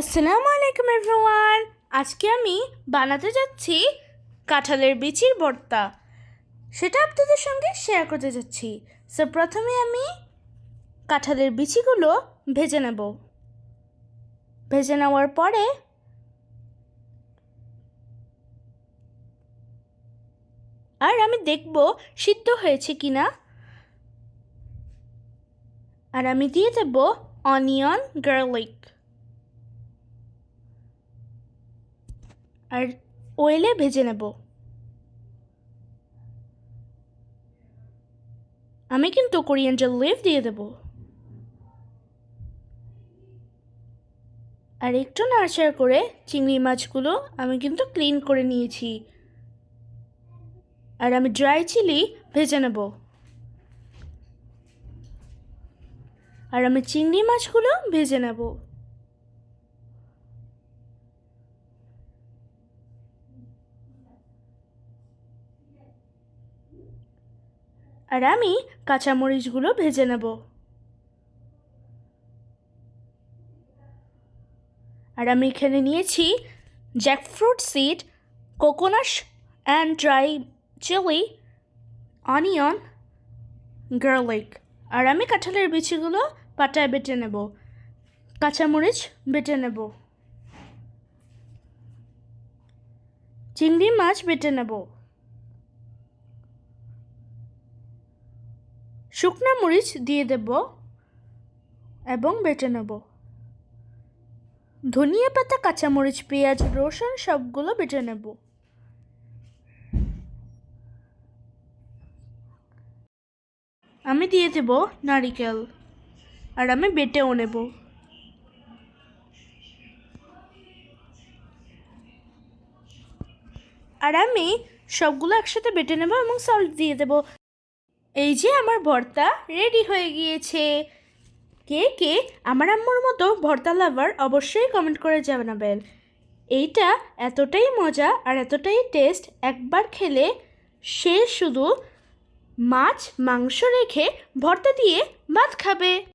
আসসালামু আলাইকুম এভরিওয়ান। আজকে আমি বানাতে যাচ্ছি কাঁঠালের বিচির ভর্তা সেটা আপনাদের সঙ্গে শেয়ার করতে যাচ্ছি। সো প্রথমে আমি কাঁঠালের বিচিগুলো ভেজে নেব। ভেজে নেওয়ার পরে আর আমি দেখব সিদ্ধ হয়েছে কি না আর আমি দিয়ে দেব অনিয়ন গার্লিক আর ওয়েলে ভেজে নেব। আমি কিন্তু কোরিয়ান্ডার লিভ দিয়ে দেব। আর একটু নাড়াচাড়া করে চিংড়ি মাছগুলো আমি কিন্তু ক্লিন করে নিয়েছি। আর আমি ড্রাই চিলি ভেজে নেব। আর আমি চিংড়ি মাছগুলো ভেজে নেব। আর আমি কাঁচামরিচগুলো ভেজে নেব। আর আমি এখানে নিয়েছি jackfruit seed coconut and dry chilli onion garlic আর আমি কাঁঠালের বিচিগুলো পাটায় বেটে নেব। কাঁচামরিচ বেটে নেব। চিংড়ি মাছ বেটে নেব। শুকনা মরিচ দিয়ে দেব এবং বেটে নেব। ধনিয়া পাতা কাঁচামরিচ পেঁয়াজ, রসুন সবগুলো বেটে নেব। আমি দিয়ে দেব নারিকেল আর আমি বেটেও নেব। আর আমি সবগুলো একসাথে বেটে নেব এবং সল্ট দিয়ে দেব। এই যে আমার ভর্তা রেডি হয়ে গিয়েছে। কে কে? আমার আম্মুর মতো ভর্তা লাভার অবশ্যই কমেন্ট করে জানাবেন। এইটা এতটাই মজা আর এতটাই টেস্ট একবার খেলে সে শুধু মাছ, মাংস রেখে ভর্তা দিয়ে ভাত খাবে।